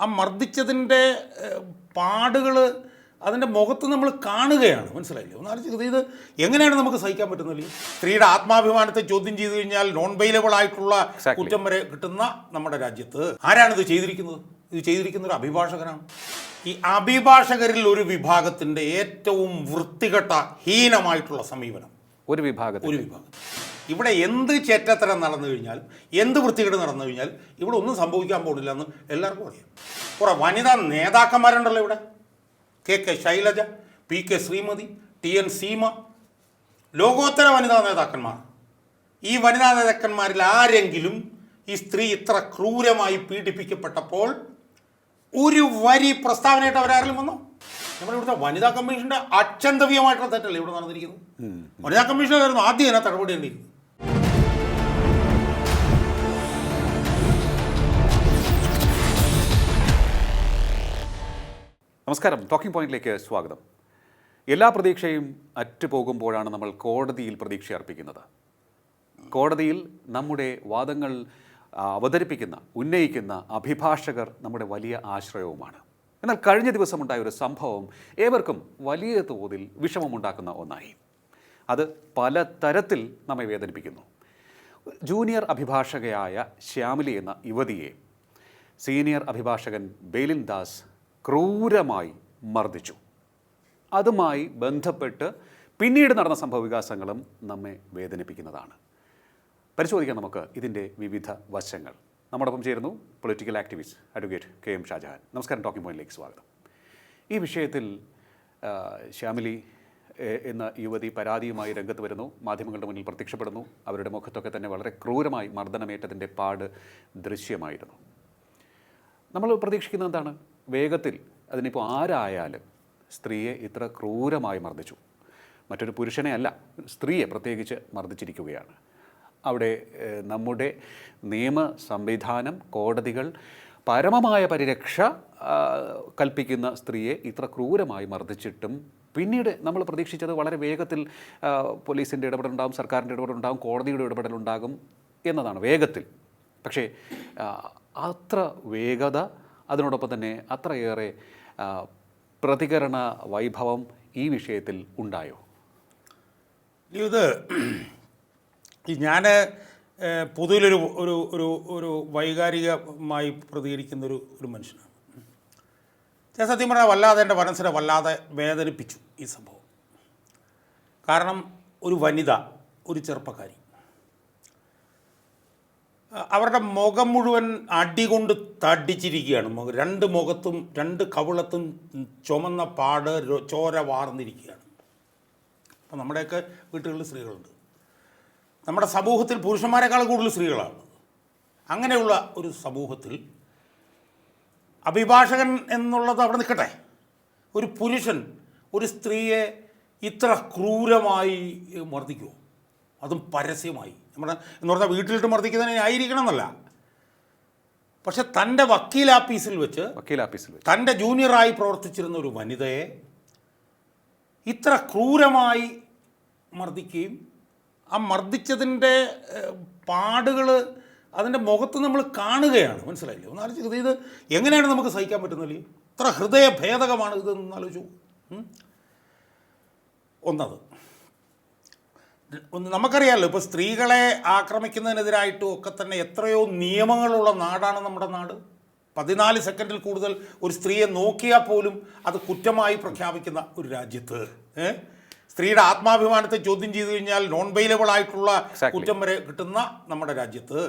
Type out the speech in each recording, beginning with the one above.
ആ മർദ്ദിച്ചതിന്റെ പാടുകൾ അതിന്റെ മുഖത്ത് നമ്മൾ കാണുകയാണ്. മനസ്സിലായില്ലേ? ഒന്ന് ആലോചിച്ച് ഇത് എങ്ങനെയാണ് നമുക്ക് സഹിക്കാൻ പറ്റുന്നില്ല സ്ത്രീയുടെ ആത്മാഭിമാനത്തെ ചോദ്യം ചെയ്തു കഴിഞ്ഞാൽ നോൺ ബെയിലബിൾ ആയിട്ടുള്ള. കുറ്റം വരെ കിട്ടുന്ന നമ്മുടെ രാജ്യത്ത് ആരാണ് ഇത് ചെയ്തിരിക്കുന്നത്? ഇത് ചെയ്തിരിക്കുന്ന ഒരു അഭിഭാഷകനാണ്. ഈ അഭിഭാഷകരിൽ ഒരു വിഭാഗത്തിന്റെ ഏറ്റവും വൃത്തികെട്ട ഹീനമായിട്ടുള്ള സമീപനം. ഒരു വിഭാഗം ഒരു വിഭാഗം. ഇവിടെ എന്ത് ചേറ്റത്തരം നടന്നു കഴിഞ്ഞാലും എന്ത് വൃത്തികേട് നടന്നു കഴിഞ്ഞാലും ഇവിടെ ഒന്നും സംഭവിക്കാൻ പോകുന്നില്ല എന്ന് എല്ലാവർക്കും അറിയാം. കുറേ വനിതാ നേതാക്കന്മാരുണ്ടല്ലോ ഇവിടെ. K K Shailaja P K Sreemathi T N Seema. ലോകോത്തര വനിതാ നേതാക്കന്മാർ. ഈ വനിതാ നേതാക്കന്മാരിൽ ആരെങ്കിലും ഈ സ്ത്രീ ഇത്ര ക്രൂരമായി പീഡിപ്പിക്കപ്പെട്ടപ്പോൾ ഒരു വരി പ്രസ്താവനയായിട്ട് അവരാരെങ്കിലും വന്നോ? നമ്മുടെ ഇവിടുത്തെ വനിതാ കമ്മീഷന്റെ അച്ഛന്തവ്യമായിട്ടുള്ള തെറ്റല്ലേ ഇവിടെ നടന്നിരിക്കുന്നത്? വനിതാ കമ്മീഷനായിരുന്നു ആദ്യം ഇതിനകത്ത് ഇടപെടേണ്ടിയിരുന്നത് നമസ്കാരം. ടോക്കിംഗ് പോയിന്റിലേക്ക് സ്വാഗതം. എല്ലാ പ്രതീക്ഷയും അറ്റുപോകുമ്പോഴാണ് നമ്മൾ കോടതിയിൽ പ്രതീക്ഷ അർപ്പിക്കുന്നത്. കോടതിയിൽ നമ്മുടെ വാദങ്ങൾ അവതരിപ്പിക്കുന്ന ഉന്നയിക്കുന്ന അഭിഭാഷകർ നമ്മുടെ വലിയ ആശ്രയവുമാണ്. എന്നാൽ കഴിഞ്ഞ ദിവസമുണ്ടായ ഒരു സംഭവം ഏവർക്കും വലിയ തോതിൽ വിഷമമുണ്ടാക്കുന്ന ഒന്നായി. അത് പല തരത്തിൽ നമ്മെ വേദനിപ്പിക്കുന്നു. ജൂനിയർ അഭിഭാഷകയായ ശ്യാമിലി എന്ന യുവതിയെ സീനിയർ അഭിഭാഷകൻ ബേലിൻ ദാസ് ക്രൂരമായി മർദ്ദിച്ചു. അതുമായി ബന്ധപ്പെട്ട് പിന്നീട് നടന്ന സംഭവ വികാസങ്ങളും നമ്മെ വേദനിപ്പിക്കുന്നതാണ്. പരിശോധിക്കാം നമുക്ക് ഇതിന്റെ വിവിധ വശങ്ങൾ. നമ്മോടൊപ്പം ചേരുന്നു political activist advocate K M Shajahan. നമസ്കാരം ടോക്കിംഗ് പോയിന്റിലേക്ക് സ്വാഗതം. ഈ വിഷയത്തിൽ ശ്യാമിലി എന്ന യുവതി പരാതിയുമായി രംഗത്ത് വരുന്നു. മാധ്യമങ്ങളുടെ മുന്നിൽ പ്രത്യക്ഷപ്പെടുന്നു. അവരുടെ മുഖത്തൊക്കെ തന്നെ വളരെ ക്രൂരമായി മർദ്ദനമേറ്റതിന്റെ പാട് ദൃശ്യമായിരുന്നു. നമ്മൾ പ്രതീക്ഷിക്കുന്നത് എന്താണ്? വേഗത്തിൽ അതിനിപ്പോൾ ആരായാലും സ്ത്രീയെ ഇത്ര ക്രൂരമായി മർദ്ദിച്ചു. മറ്റൊരു പുരുഷനെ അല്ല സ്ത്രീയെ പ്രത്യേകിച്ച് മർദ്ദിച്ചിരിക്കുകയാണ്. അവിടെ നമ്മുടെ നിയമ സംവിധാനം കോടതികൾ പരമമായ പരിരക്ഷ കൽപ്പിക്കുന്ന സ്ത്രീയെ ഇത്ര ക്രൂരമായി മർദ്ദിച്ചിട്ടും പിന്നീട് നമ്മൾ പ്രതീക്ഷിച്ചത് വളരെ വേഗത്തിൽ പോലീസിന്റെ ഇടപെടലുണ്ടാകും സർക്കാരിന്റെ ഇടപെടലുണ്ടാകും കോടതിയുടെ ഇടപെടലുണ്ടാകും എന്നതാണ് വേഗത്തിൽ. പക്ഷേ അത്ര വേഗത അതിനോടൊപ്പം തന്നെ അത്രയേറെ പ്രതികരണ വൈഭവം ഈ വിഷയത്തിൽ ഉണ്ടായോ? ഇത് ഞാൻ പൊതുവിലൊരു ഒരു ഒരു ഒരു വൈകാരികമായി പ്രതികരിക്കുന്ന ഒരു ഒരു മനുഷ്യനാണ്. ഞാൻ സത്യം പറഞ്ഞാൽ വല്ലാതെ എന്റെ മനസ്സിനെ വല്ലാതെ വേദനിപ്പിച്ചു ഈ സംഭവം. കാരണം ഒരു വനിത ഒരു ചെറുപ്പക്കാരി അവരുടെ മുഖം മുഴുവൻ അടി കൊണ്ട് തടിച്ചിരിക്കുകയാണ് രണ്ട് മുഖത്തും രണ്ട് കവിളത്തും ചുമന്ന പാട് ചോര വാർന്നിരിക്കുകയാണ്. അപ്പം നമ്മുടെയൊക്കെ വീട്ടുകളിൽ സ്ത്രീകളുണ്ട്. നമ്മുടെ സമൂഹത്തിൽ പുരുഷന്മാരെക്കാൾ കൂടുതൽ സ്ത്രീകളാണ്. അങ്ങനെയുള്ള ഒരു സമൂഹത്തിൽ അഭിഭാഷകൻ എന്നുള്ളത് അവിടെ നിൽക്കട്ടെ. ഒരു പുരുഷൻ ഒരു സ്ത്രീയെ ഇത്ര ക്രൂരമായി മർദ്ദിക്കുമോ അതും പരസ്യമായി. നമ്മുടെ എന്ന് പറഞ്ഞാൽ വീട്ടിലിട്ട് മർദ്ദിക്കുന്നതിന് ആയിരിക്കണം എന്നല്ല. പക്ഷെ തന്റെ വക്കീൽ ഓഫീസിൽ വെച്ച് വക്കീൽ ഓഫീസിൽ വെച്ച്. തന്റെ ജൂനിയറായി പ്രവർത്തിച്ചിരുന്ന ഒരു വനിതയെ ഇത്ര ക്രൂരമായി മർദ്ദിക്കുകയും ആ മർദ്ദിച്ചതിന്റെ പാടുകൾ അതിന്റെ മുഖത്ത് നമ്മൾ കാണുകയാണ്. മനസ്സിലായില്ലേ? ഒന്ന് ആലോചിച്ച് ഇത് എങ്ങനെയാണ് നമുക്ക് സഹിക്കാൻ പറ്റുന്നില്ല ഇത്ര ഹൃദയഭേദകമാണ് ഇതെന്ന് ആലോചിച്ചു? ഒന്നത്. ഒന്ന് നമുക്കറിയാമല്ലോ ഇപ്പോൾ സ്ത്രീകളെ ആക്രമിക്കുന്നതിനെതിരായിട്ടും ഒക്കെ തന്നെ എത്രയോ നിയമങ്ങളുള്ള നാടാണ് നമ്മുടെ നാട്. പതിനാല് സെക്കൻഡിൽ കൂടുതൽ ഒരു സ്ത്രീയെ നോക്കിയാൽ പോലും അത് കുറ്റമായി പ്രഖ്യാപിക്കുന്ന ഒരു രാജ്യത്ത്. സ്ത്രീയുടെ ആത്മാഭിമാനത്തെ ചോദ്യം ചെയ്തു കഴിഞ്ഞാൽ നോൺ ബെയിലബിൾ ആയിട്ടുള്ള കുറ്റം വരെ കിട്ടുന്ന നമ്മുടെ രാജ്യത്ത്.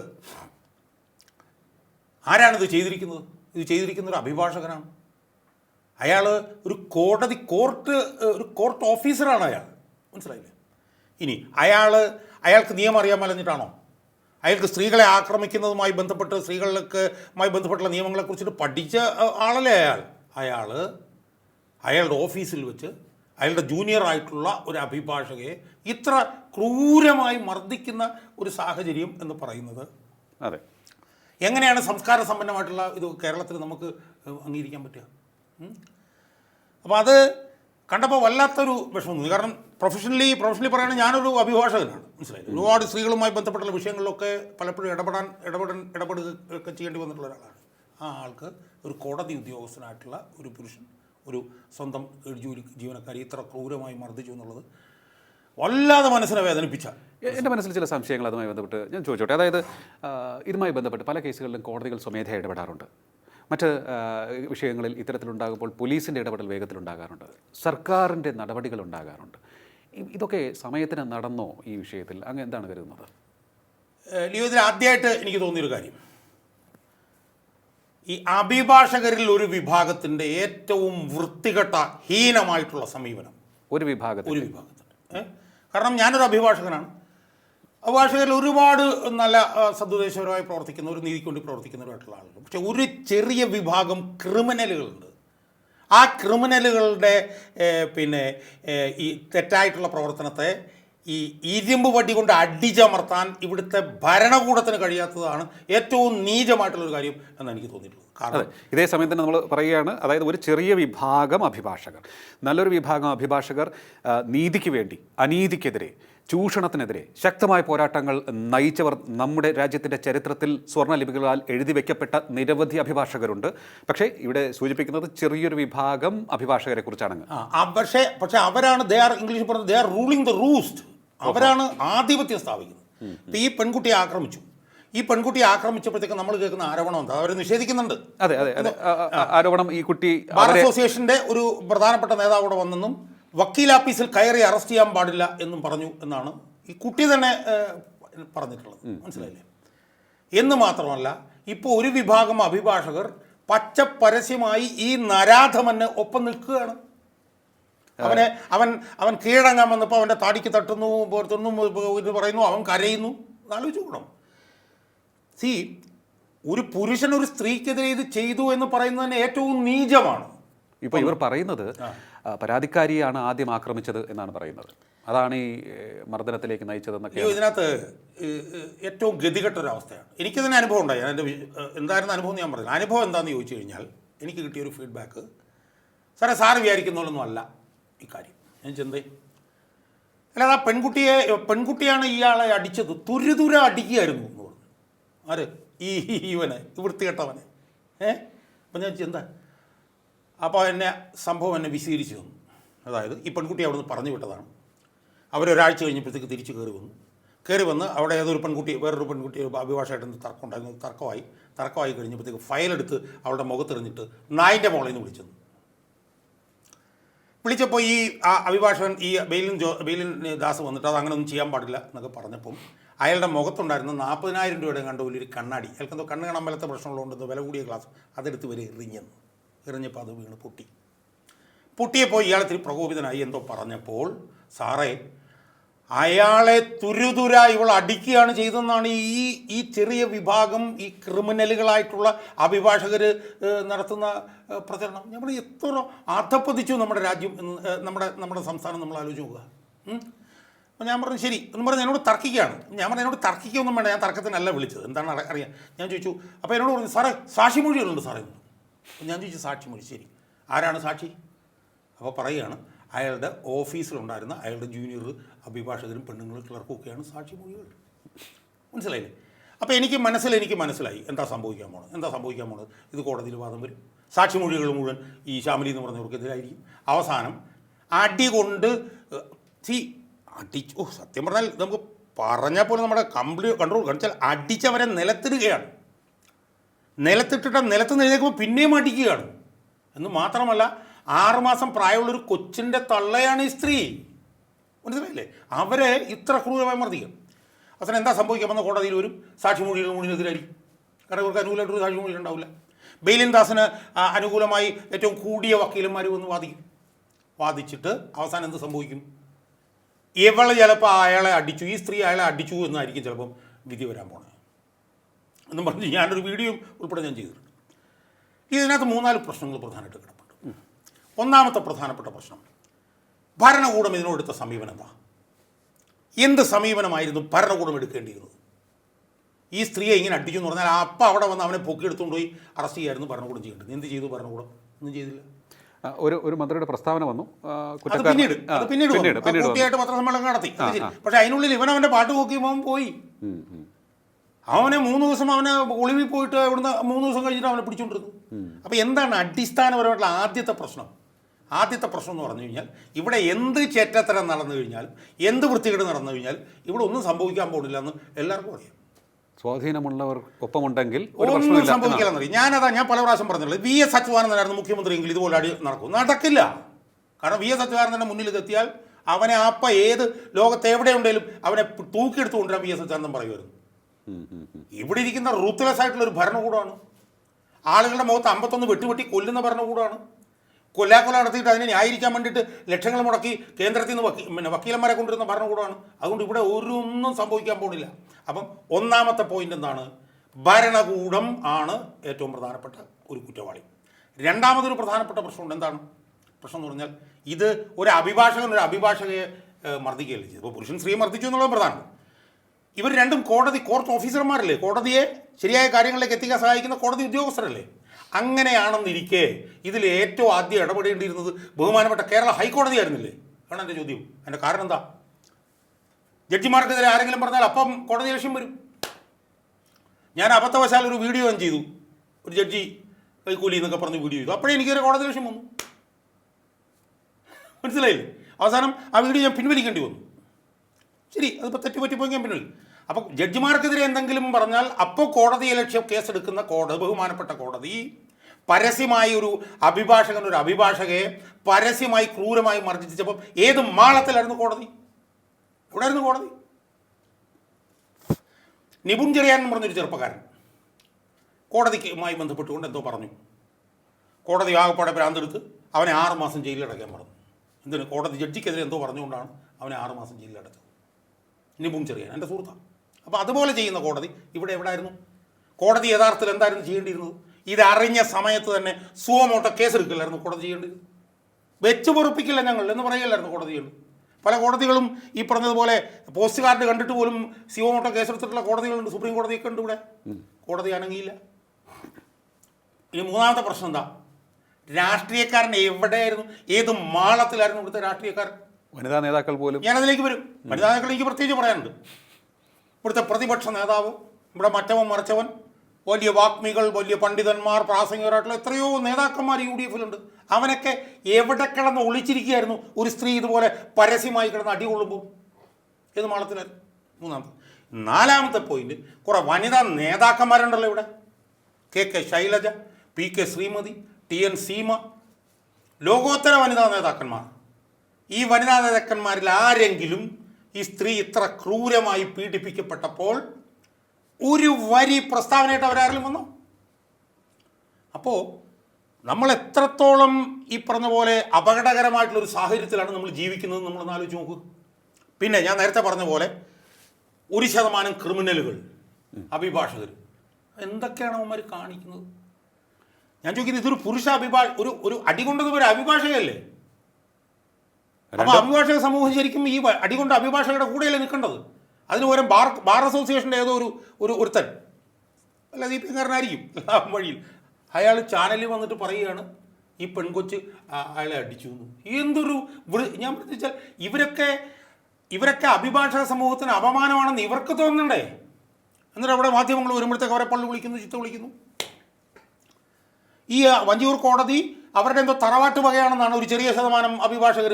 ആരാണിത് ചെയ്തിരിക്കുന്നത്? ഇത് ചെയ്തിരിക്കുന്ന ഒരു അഭിഭാഷകനാണ്. അയാൾ ഒരു കോടതി കോർട്ട് ഒരു കോർട്ട് ഓഫീസറാണ് അയാൾ. മനസ്സിലായില്ലേ? ഇനി അയാൾ അയാൾക്ക് നിയമം അറിയാൻ മലഞ്ഞിട്ടാണോ? അയാൾക്ക് സ്ത്രീകളെ ആക്രമിക്കുന്നതുമായി ബന്ധപ്പെട്ട് സ്ത്രീകൾക്കുമായി ബന്ധപ്പെട്ടുള്ള നിയമങ്ങളെക്കുറിച്ചിട്ട് പഠിച്ച ആളല്ലേ അയാൾ? അയാൾ അയാളുടെ ഓഫീസിൽ വെച്ച് അയാളുടെ ജൂനിയർ ആയിട്ടുള്ള ഒരു അഭിഭാഷകയെ ഇത്ര ക്രൂരമായി മർദ്ദിക്കുന്ന ഒരു സാഹചര്യം എന്ന് പറയുന്നത് അതെ. എങ്ങനെയാണ് സംസ്കാര സമ്പന്നമായിട്ടുള്ള ഇത് കേരളത്തിൽ നമുക്ക് അംഗീകരിക്കാൻ പറ്റുക? അപ്പോൾ അത് കണ്ടപ്പോൾ വല്ലാത്തൊരു വിഷമം തോന്നി. കാരണം പ്രൊഫഷണലി പ്രൊഫഷണലി പറയുകയാണെങ്കിൽ ഞാനൊരു അഭിഭാഷകനാണ്. മനസ്സിലായി? ഒരുപാട് സ്ത്രീകളുമായി ബന്ധപ്പെട്ടുള്ള വിഷയങ്ങളിലൊക്കെ പലപ്പോഴും ഇടപെടാൻ ഇടപെടാൻ ഇടപെടുക ഒക്കെ ചെയ്യേണ്ടി വന്നിട്ടുള്ള ഒരാളാണ്. ആ ആൾക്ക് ഒരു കോടതി ഉദ്യോഗസ്ഥനായിട്ടുള്ള ഒരു പുരുഷൻ ഒരു സ്വന്തം ജോലി ജീവനക്കാരി ഇത്ര ക്രൂരമായി മർദ്ദിച്ചു എന്നുള്ളത് വല്ലാതെ മനസ്സിനെ വേദനിപ്പിച്ച എന്റെ മനസ്സിൽ ചില സംശയങ്ങൾ അതുമായി ബന്ധപ്പെട്ട് ഞാൻ ചോദിച്ചോട്ടെ. അതായത് ഇതുമായി ബന്ധപ്പെട്ട് പല കേസുകളിലും കോടതികൾ സ്വമേധയ ഇടപെടാറുണ്ട്. മറ്റ് വിഷയങ്ങളിൽ ഇത്തരത്തിലുണ്ടാകുമ്പോൾ പോലീസിന്റെ ഇടപെടൽ വേഗത്തിലുണ്ടാകാറുണ്ട്. സർക്കാരിന്റെ നടപടികൾ ഉണ്ടാകാറുണ്ട്. ഇതൊക്കെ സമയത്തിന് നടന്നോ ഈ വിഷയത്തിൽ? അങ്ങ് എന്താണ് കരുതുന്നത്? ഏഹ് ലിയോ ഇതിൽ ആദ്യമായിട്ട് എനിക്ക് തോന്നിയൊരു കാര്യം. ഈ അഭിഭാഷകരിൽ ഒരു വിഭാഗത്തിന്റെ ഏറ്റവും വൃത്തികെട്ട ഹീനമായിട്ടുള്ള സമീപനം. ഒരു വിഭാഗത്തിൽ ഒരു വിഭാഗത്തിന്റെ? കാരണം ഞാനൊരു അഭിഭാഷകനാണ്. അഭിഭാഷകരിൽ ഒരുപാട് നല്ല സദുദ്ദേശപരമായി പ്രവർത്തിക്കുന്ന ഒരു നീതിക്ക് വേണ്ടി പ്രവർത്തിക്കുന്നവരായിട്ടുള്ള ആളുകൾ. പക്ഷെ ഒരു ചെറിയ വിഭാഗം ക്രിമിനലുകളുണ്ട്. ആ ക്രിമിനലുകളുടെ പിന്നെ ഈ തെറ്റായിട്ടുള്ള പ്രവർത്തനത്തെ ഈ ഇരുമ്പ് വടി കൊണ്ട് അടിച്ചമർത്താൻ ഇവിടുത്തെ ഭരണകൂടത്തിന് കഴിയാത്തതാണ് ഏറ്റവും നീചമായിട്ടുള്ളൊരു കാര്യം എന്ന് എനിക്ക് തോന്നിയിട്ടുള്ളത്. അതെ ഇതേ സമയം തന്നെ നമ്മൾ പറയുകയാണ് അതായത് ഒരു ചെറിയ വിഭാഗം അഭിഭാഷകർ. നല്ലൊരു വിഭാഗം അഭിഭാഷകർ നീതിക്ക് വേണ്ടി അനീതിക്കെതിരെ ചൂഷണത്തിനെതിരെ ശക്തമായ പോരാട്ടങ്ങൾ നയിച്ചവർ നമ്മുടെ രാജ്യത്തിന്റെ ചരിത്രത്തിൽ സ്വർണലിപികളാൽ എഴുതി വയ്ക്കപ്പെട്ട നിരവധി അഭിഭാഷകരുണ്ട്. പക്ഷേ ഇവിടെ സൂചിപ്പിക്കുന്നത് ചെറിയൊരു വിഭാഗം അഭിഭാഷകരെ കുറിച്ചാണ് പക്ഷേ പക്ഷേ അവരാണ് ദേ ആർ ഇംഗ്ലീഷ് പറഞ്ഞത് they are ruling the roost അവരാണ് ആധിപത്യം സ്ഥാപിക്കുന്നത്. ഇപ്പം ഈ പെൺകുട്ടിയെ ആക്രമിച്ചു. ഈ പെൺകുട്ടിയെ ആക്രമിച്ചപ്പോഴത്തേക്ക് നമ്മൾ കേൾക്കുന്ന ആരോപണം എന്താ? അവർ നിഷേധിക്കുന്നുണ്ട്. അതെ അതെ ആരോപണം ഈ കുട്ടി ബാർ അസോസിയേഷന്റെ ഒരു പ്രധാനപ്പെട്ട നേതാവ് അവിടെ വന്നെന്നും വക്കീൽ ആഫീസിൽ കയറി അറസ്റ്റ് ചെയ്യാൻ പാടില്ല എന്നും പറഞ്ഞു എന്നാണ് ഈ കുട്ടി തന്നെ പറഞ്ഞിട്ടുള്ളത്. മനസ്സിലായില്ലേ? എന്ന് മാത്രമല്ല ഇപ്പോൾ ഒരു വിഭാഗം അഭിഭാഷകർ പച്ച പരസ്യമായി ഈ നരാധമന് ഒപ്പം നിൽക്കുകയാണ്. അവനെ അവൻ അവൻ കീഴടങ്ങാൻ വന്നപ്പോൾ അവന്റെ താടിക്ക് തട്ടുന്നു പുറത്തുന്നു ഇത് പറയുന്നു അവൻ കരയുന്നു. ആലോചിക്കണം സി ഒരു പുരുഷൻ ഒരു സ്ത്രീക്കെതിരെ ഇത് ചെയ്തു എന്ന് പറയുന്നതിന് ഏറ്റവും നീചമാണ്. ഇപ്പോൾ ഇവർ പറയുന്നത് പരാതിക്കാരിയാണ് ആദ്യം ആക്രമിച്ചത് എന്നാണ് പറയുന്നത്. അതാണ് ഈ മർദ്ദനത്തിലേക്ക് നയിച്ചതെന്നൊക്കെ ഇതിനകത്ത് ഏറ്റവും ഗതികെട്ട ഒരു അവസ്ഥയാണ് എനിക്കിതിന് അനുഭവം ഉണ്ടായി. ഞാൻ എന്റെ എന്തായിരുന്നു അനുഭവം ഞാൻ പറഞ്ഞു അനുഭവം എന്താണെന്ന് ചോദിച്ചു കഴിഞ്ഞാൽ എനിക്ക് കിട്ടിയ ഒരു ഫീഡ്ബാക്ക് സാറേ സാറ് വിചാരിക്കുന്നതൊന്നും അല്ല ഇക്കാര്യം ഞാൻ ചിന്തേ അല്ലാതെ ആ പെൺകുട്ടിയെ പെൺകുട്ടിയാണ് ഇയാളെ അടിച്ചത്. തുരുതുര അടിക്കുകയായിരുന്നു എന്ന് പറഞ്ഞു. ആര്? ഈ ഇവനെ. വൃത്തികെട്ടവനെ ഏ? അപ്പം ഞാൻ ചിന്ത അപ്പോൾ എന്നെ സംഭവം എന്നെ വിശീകരിച്ചു തന്നു. അതായത് ഈ പെൺകുട്ടി അവിടുന്ന് പറഞ്ഞു വിട്ടതാണ്. അവരൊരാഴ്ച കഴിഞ്ഞപ്പോഴത്തേക്ക് തിരിച്ച് കയറി വന്നു. കയറി വന്ന് അവിടെ ഏതൊരു പെൺകുട്ടി വേറൊരു പെൺകുട്ടി അഭിഭാഷകമായിട്ട് തർക്കം ഉണ്ടായിരുന്നു തർക്കമായി. തർക്കമായി കഴിഞ്ഞപ്പോഴത്തേക്ക് ഫയലെടുത്ത് അവളുടെ മുഖത്തെറിഞ്ഞിട്ട് നായിന്റെ മോളിൽ നിന്ന് വിളിച്ചെന്നു വിളിച്ചപ്പോൾ ഈ ആ അഭിഭാഷകൻ ഈ ബെയിലിൻ ജോ ബെയിലിൻ ദാസ് വന്നിട്ട് അത് അങ്ങനെ ഒന്നും ചെയ്യാൻ പാടില്ല എന്നൊക്കെ പറഞ്ഞപ്പം അയാളുടെ മുഖത്തുണ്ടായിരുന്ന നാൽപ്പതിനായിരം രൂപയുടെ കണ്ട വലിയൊരു കണ്ണാടി അയാൾക്കെന്തോ കണ്ണ് കാണാൻ മേലത്തെ പ്രശ്നമുള്ളതുകൊണ്ട് വില കൂടിയ ഗ്ലാസ് അതെടുത്ത് വരെ എറിഞ്ഞെന്നു. എറിഞ്ഞപ്പോൾ അത് വീണ് പൊട്ടി. പൊട്ടിയപ്പോൾ ഇയാൾ ഇത്തിരി പ്രകോപിതനായി എന്തോ പറഞ്ഞപ്പോൾ സാറേ അയാളെ തുരുതുര ഇവൾ അടിക്കുകയാണ് ചെയ്തതെന്നാണ് ഈ ഈ ചെറിയ വിഭാഗം ഈ ക്രിമിനലുകളായിട്ടുള്ള അഭിഭാഷകർ നടത്തുന്ന പ്രചരണം. നമ്മൾ എത്ര അധപ്പതിച്ചു നമ്മുടെ രാജ്യം നമ്മുടെ നമ്മുടെ സംസ്ഥാനം നമ്മൾ ആലോചിച്ച് അപ്പം അപ്പോൾ ഞാൻ പറഞ്ഞു ശരി. എന്ന് പറഞ്ഞ് എന്നോട് തർക്കിക്കുകയാണ്. ഞാൻ പറഞ്ഞു എന്നോട് തർക്കിക്കൊന്നും വേണ്ട ഞാൻ തർക്കത്തിനല്ല വിളിച്ചത്. എന്താണ് അറിയാം ഞാൻ ചോദിച്ചു അപ്പോൾ എന്നോട് പറഞ്ഞു സാറേ സാക്ഷിമൊഴികളുണ്ട് സാറേ. അപ്പോൾ ഞാൻ ചോദിച്ചു സാക്ഷിമൊഴി ശരി ആരാണ് സാക്ഷി? അപ്പോൾ പറയുകയാണ് അയാളുടെ ഓഫീസിലുണ്ടായിരുന്ന അയാളുടെ ജൂനിയർ അഭിഭാഷകരും പെണ്ണുങ്ങളും ക്ലർക്കും ഒക്കെയാണ് സാക്ഷി മൊഴികൾ മനസ്സിലായില്ലേ? അപ്പോൾ എനിക്ക് മനസ്സിൽ എനിക്ക് മനസ്സിലായി. എന്താ സംഭവിക്കാൻ പോണത്? എന്താ സംഭവിക്കാൻ പോണത്? ഇത് കോടതിയിൽ വാദം വരും. സാക്ഷി സാക്ഷിമൊഴികൾ മുഴുവൻ ഈ ശ്യാമലി എന്ന് പറഞ്ഞവർക്കെതിരായിരിക്കും. അവസാനം അടി കൊണ്ട് സി അടി ഓ സത്യം പറഞ്ഞാൽ നമുക്ക് പറഞ്ഞാൽ പോലും നമ്മുടെ കംപ്ലീറ്റ് കൺട്രോൾ കാണിച്ചാൽ അടിച്ചവരെ നിലത്തിടുകയാണ്. നിലത്തിട്ടിട്ട് നിലത്ത് നിലനിൽക്കുമ്പോൾ പിന്നെയും അടിക്കുകയാണ് എന്ന് മാത്രമല്ല ആറുമാസം പ്രായമുള്ളൊരു കൊച്ചിന്റെ തള്ളയാണ് ഈ സ്ത്രീ. മനസ്സിലായില്ലേ? അവരെ ഇത്ര ക്രൂരമായി മർദ്ദിക്കും. അച്ഛൻ എന്താ സംഭവിക്കാൻ വന്ന കോടതിയിൽ വരും. സാക്ഷിമൊഴികൾ മുഴുവനെതിരായിരിക്കും കാരണം ഇവർക്ക് അനുകൂലമായിട്ടൊരു സാക്ഷിമൊഴി ഉണ്ടാവില്ല. ബെയിലിൻ ദാസിന് അനുകൂലമായി ഏറ്റവും കൂടിയ വക്കീലന്മാർ വന്ന് വാദിക്കും. വാദിച്ചിട്ട് അവസാനം എന്ത് സംഭവിക്കും? ഇവളെ ചിലപ്പോൾ അയാളെ അടിച്ചു ഈ സ്ത്രീ അയാളെ അടിച്ചു എന്നായിരിക്കും ചിലപ്പം വിധി വരാൻ പോണേ എന്നും പറഞ്ഞ് ഞാനൊരു വീഡിയോ ഉൾപ്പെടെ ഞാൻ ചെയ്തിട്ടുണ്ട്. ഇതിനകത്ത് മൂന്നാൽ പ്രശ്നങ്ങൾ പ്രധാനമായിട്ട് കിടപ്പുണ്ട്. ഒന്നാമത്തെ പ്രധാനപ്പെട്ട പ്രശ്നം ഭരണകൂടം ഇതിനോടുത്ത സമീപനം എന്താ? എന്ത് സമീപനമായിരുന്നു ഭരണകൂടം എടുക്കേണ്ടിയിരുന്നത്? ഈ സ്ത്രീയെ ഇങ്ങനെ അടിച്ചു എന്ന് പറഞ്ഞാൽ അപ്പം അവിടെ വന്ന് അവനെ പൊക്കിയെടുത്തുകൊണ്ട് പോയി അറസ്റ്റ് ചെയ്യായിരുന്നു ഭരണകൂടം ചെയ്യേണ്ടത്. എന്ത് ചെയ്തു ഭരണകൂടം? ഒന്നും ചെയ്തില്ല. ഒരു ഒരു മന്ത്രിയുടെ പ്രസ്താവന വന്നു. പിന്നീട് പിന്നീട്. കൂട്ടിയായിട്ട് പത്രസമ്മേളനം നടത്തി. പക്ഷെ അതിനുള്ളിൽ ഇവൻ അവന്റെ പാട്ട് നോക്കി അവൻ പോയി. അവനെ മൂന്ന് ദിവസം അവനെ ഒളിവിൽ പോയിട്ട് ഇവിടുന്ന് മൂന്ന് ദിവസം കഴിഞ്ഞിട്ട് അവനെ പിടിച്ചുകൊണ്ടിരുന്നു അപ്പോൾ എന്താണ് അടിസ്ഥാനപരമായിട്ടുള്ള ആദ്യത്തെ പ്രശ്നം? ആദ്യത്തെ പ്രശ്നം എന്ന് പറഞ്ഞു കഴിഞ്ഞാൽ ഇവിടെ എന്ത് ചേറ്റത്തരം നടന്നു കഴിഞ്ഞാലും എന്ത് വൃത്തികേട് നടന്നു കഴിഞ്ഞാൽ ഇവിടെ ഒന്നും സംഭവിക്കാൻ പോകുന്നില്ല എന്ന് എല്ലാവർക്കും അറിയാം. സ്വാധീനമുള്ളവർ ഒപ്പമുണ്ടെങ്കിൽ ഒന്നും. സംഭവിക്കില്ലെന്നറിയാം. ഞാനതാ ഞാൻ പല പ്രാവശ്യം പറഞ്ഞിട്ടുള്ളത്. വി എസ് അച്യുതാനന്ദനായിരുന്നു മുഖ്യമന്ത്രിയെങ്കിൽ ഇതുപോലെ അടി നടക്കും. നടക്കില്ല. കാരണം വി എസ് അച്യുതാനന്ദന്റെ മുന്നിൽ ഇതെത്തിയാൽ അവനെ അപ്പ ഏത് ലോകത്ത് എവിടെ ഉണ്ടെങ്കിലും അവനെ തൂക്കിയെടുത്തുകൊണ്ടിരാൻ വി എസ് അച്യുതാനന്ദൻ പറയുമായിരുന്നു. ഇവിടെ ഇരിക്കുന്ന റൂത്ത്ലെസ് ആയിട്ടുള്ള ഒരു ഭരണകൂടമാണ്. ആളുകളുടെ മുഖത്ത് അമ്പത്തൊന്ന് വെട്ടുവെട്ടി വെട്ടി കൊല്ലുന്ന ഭരണകൂടമാണ്. കൊല്ലാക്കൊല നടത്തിയിട്ട് അതിനെ ന്യായീകരിക്കാൻ വേണ്ടിയിട്ട് ലക്ഷങ്ങൾ മുടക്കി കേന്ദ്രത്തിൽ നിന്ന് വക്കീ പിന്നെ വക്കീലന്മാരെ കൊണ്ടുവരുന്ന ഭരണകൂടമാണ്. അതുകൊണ്ട് ഇവിടെ ഒരു ഒന്നും സംഭവിക്കാൻ പോകുന്നില്ല അപ്പം ഒന്നാമത്തെ പോയിന്റ് എന്താണ്? ഭരണകൂടം ആണ് ഏറ്റവും പ്രധാനപ്പെട്ട ഒരു കുറ്റവാളി. രണ്ടാമതൊരു പ്രധാനപ്പെട്ട പ്രശ്നമുണ്ട്. എന്താണ്? പ്രശ്നം എന്ന് പറഞ്ഞാൽ ഇത് ഒരു അഭിഭാഷകൻ ഒരു അഭിഭാഷകയെ മർദ്ദിക്കുകയല്ലേ ചെയ്തു അപ്പോൾ പുരുഷൻ സ്ത്രീ മർദ്ദിച്ചു എന്നുള്ളത് പ്രധാനം ഇവർ രണ്ടും കോടതി കോർട്ട് ഓഫീസർമാരല്ലേ കോടതിയെ ശരിയായ കാര്യങ്ങളിലേക്ക് എത്തിക്കാൻ സഹായിക്കുന്ന കോടതി ഉദ്യോഗസ്ഥരല്ലേ? അങ്ങനെയാണെന്നിരിക്കെ ഇതിൽ ഏറ്റവും ആദ്യം ഇടപെടേണ്ടിയിരുന്നത് ബഹുമാനപ്പെട്ട കേരള ഹൈക്കോടതി ആയിരുന്നില്ലേ? ആണ് എന്റെ ചോദ്യം. അതിന്റെ കാരണം എന്താ? ജഡ്ജിമാർക്കെതിരെ ആരെങ്കിലും പറഞ്ഞാൽ അപ്പം കോടതി ലക്ഷ്യം വരും. ഞാൻ അബദ്ധവശാൽ ഒരു വീഡിയോ ഞാൻ ചെയ്തു. ഒരു ജഡ്ജി കൈക്കൂലി എന്നൊക്കെ പറഞ്ഞ് വീഡിയോ ചെയ്തു. അപ്പോഴേ എനിക്കൊരു കോടതി ലക്ഷ്യം വന്നു. മനസ്സിലായില്ലേ? അവസാനം ആ വീഡിയോ ഞാൻ പിൻവലിക്കേണ്ടി വന്നു. ശരി അതിപ്പോൾ തെറ്റുപറ്റിപ്പോയി ഞാൻ പിൻവലിക്കും. അപ്പോൾ ജഡ്ജിമാർക്കെതിരെ എന്തെങ്കിലും പറഞ്ഞാൽ അപ്പോൾ കോടതിയെ ലക്ഷ്യം കേസെടുക്കുന്ന കോടതി ബഹുമാനപ്പെട്ട കോടതി പരസ്യമായി ഒരു അഭിഭാഷകൻ ഒരു അഭിഭാഷകയെ പരസ്യമായി ക്രൂരമായി മർദ്ദിച്ചപ്പോൾ ഏത് മാളത്തിലായിരുന്നു കോടതി? എവിടെയായിരുന്നു കോടതി. നിപുൺ ചെറിയാൻ എന്ന് പറഞ്ഞൊരു ചെറുപ്പക്കാരൻ കോടതിക്കുമായി ബന്ധപ്പെട്ടുകൊണ്ട് എന്തോ പറഞ്ഞു. കോടതി ആകപ്പാടെ ഭ്രാന്തെടുത്ത് അവനെ ആറുമാസം മാസം ജയിലിലടയ്ക്കാൻ പറഞ്ഞു. എന്തിന്? കോടതി ജഡ്ജിക്കെതിരെ എന്തോ പറഞ്ഞുകൊണ്ടാണ് അവനെ ആറുമാസം ജയിലിലടച്ചത്. നിപുൺ ചെറിയാൻ എന്റെ സുഹൃത്താണ് അപ്പോൾ അതുപോലെ ചെയ്യുന്ന കോടതി ഇവിടെ എവിടെയായിരുന്നു കോടതി യഥാർത്ഥത്തിൽ എന്തായിരുന്നു ചെയ്യേണ്ടിയിരുന്നത്? ഇതറിഞ്ഞ സമയത്ത് തന്നെ സുവമോട്ട കേസെടുക്കില്ലായിരുന്നു കോടതി ചെയ്യേണ്ടത്. വെച്ച് പൊറുപ്പിക്കില്ല ഞങ്ങൾ എന്ന് പറയില്ലായിരുന്നു കോടതി ചെയ്യേണ്ടത്. പല കോടതികളും ഈ പറഞ്ഞതുപോലെ പോസ്റ്റ് കാർഡ് കണ്ടിട്ട് പോലും സിവമോട്ട കേസെടുത്തിട്ടുള്ള കോടതികളുണ്ട് സുപ്രീം കോടതിയൊക്കെ ഉണ്ട് ഇവിടെ. കോടതി അനങ്ങിയില്ല. ഇനി മൂന്നാമത്തെ പ്രശ്നം എന്താ? രാഷ്ട്രീയക്കാരൻ എവിടെയായിരുന്നു? ഏത് മാളത്തിലായിരുന്നു ഇവിടുത്തെ രാഷ്ട്രീയക്കാരൻ? വനിതാ നേതാക്കൾ പോലും. ഞാൻ അതിലേക്ക് വരും. വനിതാ നേതാക്കൾ എനിക്ക് പ്രത്യേകിച്ച് പറയാനുണ്ട്. ഇവിടുത്തെ പ്രതിപക്ഷ നേതാവ് ഇവിടെ മറ്റവൻ മറിച്ചവൻ വലിയ വാഗ്മികൾ വലിയ പണ്ഡിതന്മാർ പ്രാസംഗികരായിട്ടുള്ള എത്രയോ നേതാക്കന്മാർ യു ഡി എഫിലുണ്ട്. അവനൊക്കെ എവിടെ കിടന്ന് ഒളിച്ചിരിക്കുകയായിരുന്നു? ഒരു സ്ത്രീ ഇതുപോലെ പരസ്യമായി കിടന്ന് അടി കൊള്ളുമ്പോൾ. ഏത് മാളത്തിലായിരുന്നു? മൂന്നാമത്തെ. നാലാമത്തെ പോയിന്റ് കുറെ വനിതാ നേതാക്കന്മാരുണ്ടല്ലോ ഇവിടെ. K K Shailaja P K Sreemathi T N Seema ലോകോത്തര വനിതാ നേതാക്കന്മാർ. ഈ വനിതാ നേതാക്കന്മാരിൽ ആരെങ്കിലും ഈ സ്ത്രീ ഇത്ര ക്രൂരമായി പീഡിപ്പിക്കപ്പെട്ടപ്പോൾ ഒരു വരി പ്രസ്താവനയായിട്ട് അവരാരെങ്കിലും വന്നു? അപ്പോൾ നമ്മൾ എത്രത്തോളം ഈ പറഞ്ഞ പോലെ അപകടകരമായിട്ടുള്ളൊരു സാഹചര്യത്തിലാണ് നമ്മൾ ജീവിക്കുന്നത് നമ്മളൊന്ന് ആലോചിച്ച് നോക്കുക പിന്നെ ഞാൻ നേരത്തെ പറഞ്ഞ പോലെ ഒരു ശതമാനം ക്രിമിനലുകൾ അഭിഭാഷകർ. എന്തൊക്കെയാണ് അവന്മാർ കാണിക്കുന്നത്? ഞാൻ ചോദിക്കുന്നത് ഇതൊരു പുരുഷ അഭിഭാഷ ഒരു ഒരു അടികൊണ്ടത് ഒരു അഭിഭാഷകയല്ലേ? അപ്പോൾ അഭിഭാഷക സമൂഹം ശരിക്കും ഈ അടികൊണ്ട് അഭിഭാഷകരുടെ കൂടെയല്ലേ നിൽക്കേണ്ടത്? അതിന് പകരം ബാർ ബാർ അസോസിയേഷന്റെ ഏതോ ഒരു ഒരു ഒരുത്തൻ. അല്ല ദീപികാരനായിരിക്കും ആ വഴിയിൽ. അയാൾ ചാനലിൽ വന്നിട്ട് പറയുകയാണ് ഈ പെൺകൊച്ച് അയാളെ അടിച്ചു എന്ന്. എന്തൊരു ഞാൻ വെച്ചാൽ ഇവരൊക്കെ ഇവരൊക്കെ അഭിഭാഷക സമൂഹത്തിന് അപമാനമാണെന്ന് ഇവർക്ക് തോന്നണ്ടേ എന്നിട്ട് അവിടെ മാധ്യമങ്ങൾ വരുമ്പോഴത്തേക്ക് അവരെ പള്ളി വിളിക്കുന്നു ചിത്ത വിളിക്കുന്നു. ഈ വഞ്ചിയൂർ കോടതി അവരുടെ എന്തോ തറവാട്ട് വകയാണെന്നാണ് ഒരു ചെറിയ ശതമാനം അഭിഭാഷകർ